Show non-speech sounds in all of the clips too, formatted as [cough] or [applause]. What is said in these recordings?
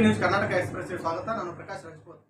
News Karnataka ಎಕ್ಸ್ಪ್ರೆಸ್ಗೆ ಸ್ವಾಗತ ನಾನು ಪ್ರಕಾಶ್ ರಾಜ್ಪೂತ್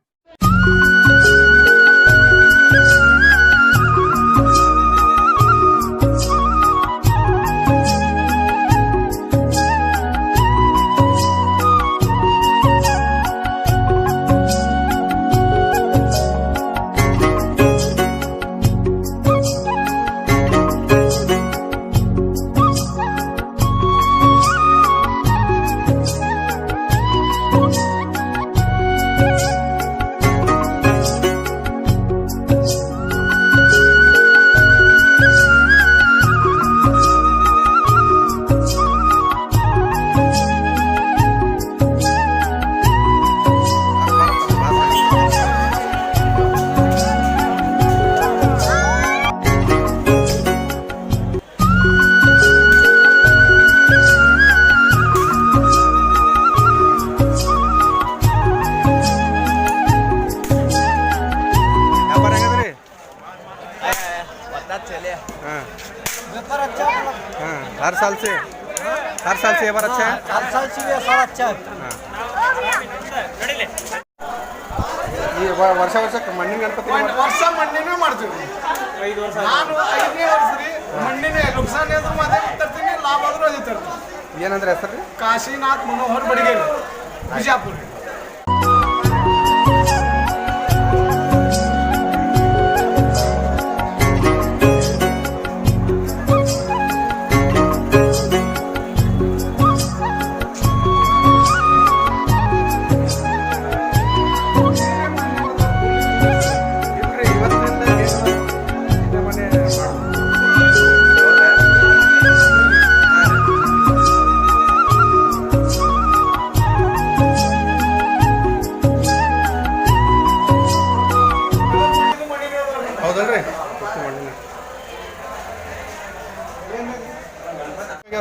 साल से हर साल से व्यापार अच्छा है हर साल से व्यापार अच्छा है ಈ ವ- ವರ್ಷ ವರ್ಷ ಮಣ್ಣಿನ ಗಣಪತಿ ಮಾಡ್- ವರ್ಷ ಮಣ್ಣಿನೇ ಮಾಡ್ತೀವಿ ನಾನು ಐದನೇ ವರ್ಷ ರೀ ಮಣ್ಣಿನೇ ನುಕ್ಸಾನ್ ಆದ್ರೂ ಅದೇ ತರ್ತೀನಿ ಲಾಭ ಆದ್ರೂ ಅದೇ ತರ್ತೀನಿ ಏನಂದ್ರೆ ಹೆಸರು ರೀ ಕಾಶಿನಾಥ್ ಮನೋಹರ್ ಬಡಿಗೇರಿ ಬಿಜಾಪುರ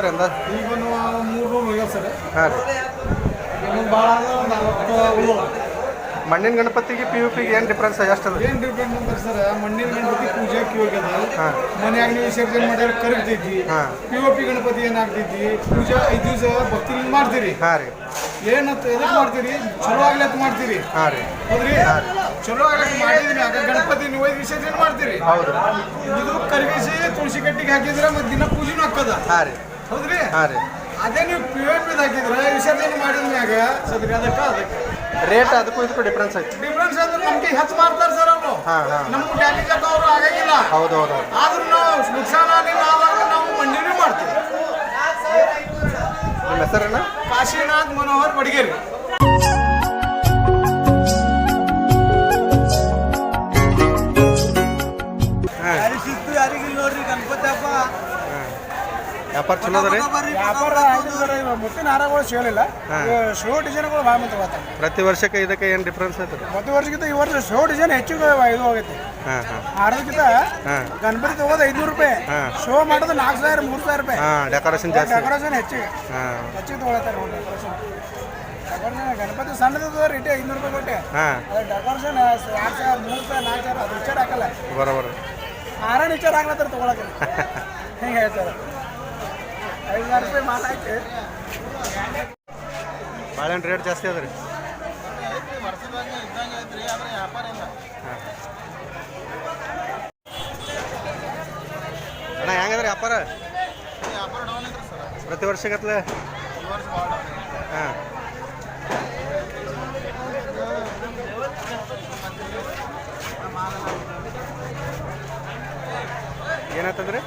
ಆಗ್ಯಾವ್ರಿ ಈಗ ಒಂದು ಮೂರು ರೂಮ್ ಸರ್. ಹಾಂ ರೀ. ಇನ್ನೊಂದು ಭಾಳ ಅಂದ್ರೆ ಒಂದು. ಮಣ್ಣಿನ ಗಣಪತಿಗೆ ಪಿ ಯು ಪಿಗೆ ಏನು ಡಿಫ್ರೆನ್ಸ್ ಎಷ್ಟು ಅದ ಏನ್ ಡಿಫ್ರೆಂಟ್ ಅಂತ ಸರ್ ಮಣ್ಣಿನ ಗಣಪತಿ ಪೂಜೆ ಹೋಗ್ಯದ. ಮನ್ಯಾಗ ನೀವು ವಿಸರ್ಜನೆ ಮಾಡ್ಯಾರ ಕರಿತೈತಿ. ಪಿ ಯು ಪಿ ಗಣಪತಿ ಏನಾಗ್ತೈತಿ ಪೂಜಾ ಐದು ದಿವಸ ಭಕ್ತಿಲಿಂದ ಮಾಡ್ತೀರಿ. ಹಾಂ ರೀ. ಏನಂತ ಎದಕ್ಕೆ ಮಾಡ್ತೀರಿ? ಚಲೋ ಆಗ್ಲತ್ ಮಾಡ್ತೀರಿ. ಹಾಂ ರೀ. ಹೌದ್ರಿ? ಚಲೋ ಆಗಕ್ಕೆ ಮಾಡಿದ್ರಿ ಆಗ ಗಣಪತಿ ನೀವು ಒಯ್ದು ವಿಸರ್ಜನೆ ಮಾಡ್ತೀರಿ. ಹೌದು. ಇದು ಕರಗಿಸಿ ತುಳಸಿ ಕಟ್ಟಿಗೆ ಹಾಕಿದ್ರೆ ಮತ್ತೆ ದಿನ ಪೂಜೆನೂ ಹಾಕದ ಹಾಂ ರೀ. ಹೌದ್ರಿ? ಹಾಂ ರೀ. ಅದೇ ನೀವು ಪಿ ಒ ಪಿ ಹಾಕಿದ್ರೆ ವಿಸರ್ಜನೆ ಮಾಡಿದ್ಮ್ಯಾಗ? ಸದ್ರಿ ಅದಕ್ಕೆ ಅದಕ್ಕೆ. ರೇಟ್ ಅದಕ್ಕೂ ಇದಕ್ಕೂ ಡಿಫ್ರೆನ್ಸ್ ಐತಿ. ಡಿಫ್ರೆನ್ಸ್ ಅಂದ್ರೆ ನಮ್ಗೆ ಹೆಚ್ಚು ಮಾಡ್ತಾರೆ ಸರ್ ಅವರು. ಹಾಂ ಹಾಂ. ನಮ್ಗೆ ಡ್ಯಾಮೇಜ್ ಅವರು ಆಗಂಗಿಲ್ಲ ಹೌದು ಹೌದು ಹೌದು. ಆದ್ರೂ ನಾವು ನುಕ್ಸಾನ ಆಗಿಲ್ಲ ಆದಾಗ ನಾವು ಮಂಡಿನೂ ಮಾಡ್ತೀವಿ. ನಿಮ್ಮ ಹೆಸರೇನ? ಕಾಶಿನಾಥ್ ಮನೋಹರ್ ಬಡಿಗೇರಿ. ವ್ಯಾಪಾರ ಚಲೋ ಅದ ರೀ ವ್ಯಾಪಾರ ಮುತ್ತಿನ ಹಾರಗಳು ಸಿಗಲಿಲ್ಲ ಹಾಂ. ಶೋ ಡಿಸೈನ್ಗಳು ಭಾಳ ಬರ್ತಾರೆ ಪ್ರತಿ ವರ್ಷಕ್ಕೆ ಇದಕ್ಕೆ ಏನು ಡಿಫ್ರೆನ್ಸ್ ಐತೆ ಪ್ರತಿ ವರ್ಷಕ್ಕಿಂತ ಈ ವರ್ಷ ಶೋ ಡಿಸೈನ್ ಹೆಚ್ಚು ಇದು ಹೋಗೈತೆ. ಹಾರದಕ್ಕಿಂತ ಹಾಂ. ಗಣಪತಿ ತಗೋದು ಐದ್ನೂರು ರೂಪಾಯಿ. ಹಾಂ. ಶೋ ಮಾಡೋದು ನಾಲ್ಕು ಸಾವಿರ ಮೂರು ಸಾವಿರ ರೂಪಾಯಿ. ಹಾಂ ಡೆಕೋರೇಷನ್ ಜಾಸ್ತಿ. ಡೆಕೋರೇಷನ್ ಹೆಚ್ಚಿಗೆ ಹಾಂ. ಹೆಚ್ಚಿಗೆ ತಗೊಳತ್ತಾರೆ ಗಣಪತಿ ಸಣ್ಣದ ರೇಟ್ ಐನೂರು ರೂಪಾಯಿ ಕೊಟ್ಟೆ. ಡೆಕೋರೇಷನ್ ಎರಡು ಸಾವಿರ ಮೂರು ಸಾವಿರ ನಾಲ್ಕು ಸಾವಿರ ಅದು ವಿಚಾರ ಹಾಕಲ್ಲ. ಬರೋಬರ. ಆರಣ ವಿಚಾರ ಆಗ್ಲತ್ತಾರ ತಗೊಳಕ್ಕೆ. [laughs] ಹಿಂಗೆ ಹೇಳ್ತಾರೆ. ಐದು ಸಾವಿರ ರೂಪಾಯಿ ರೇಟ್ ಜಾಸ್ತಿ ಅದ ರೀ. ಅಣ್ಣ ಹೆಂಗದ್ರಿ ವ್ಯಾಪಾರ? ಪ್ರತಿ ವರ್ಷಗತ್ಲೆ ಹಾಂ. ಏನಾಯ್ತಂದ್ರಿ?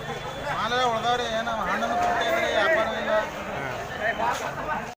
ಮಾಲೆ ಉಳ್ದಾವ್ರಿ, ಏನು ಹಣ್ಣನ್ನು Thank you.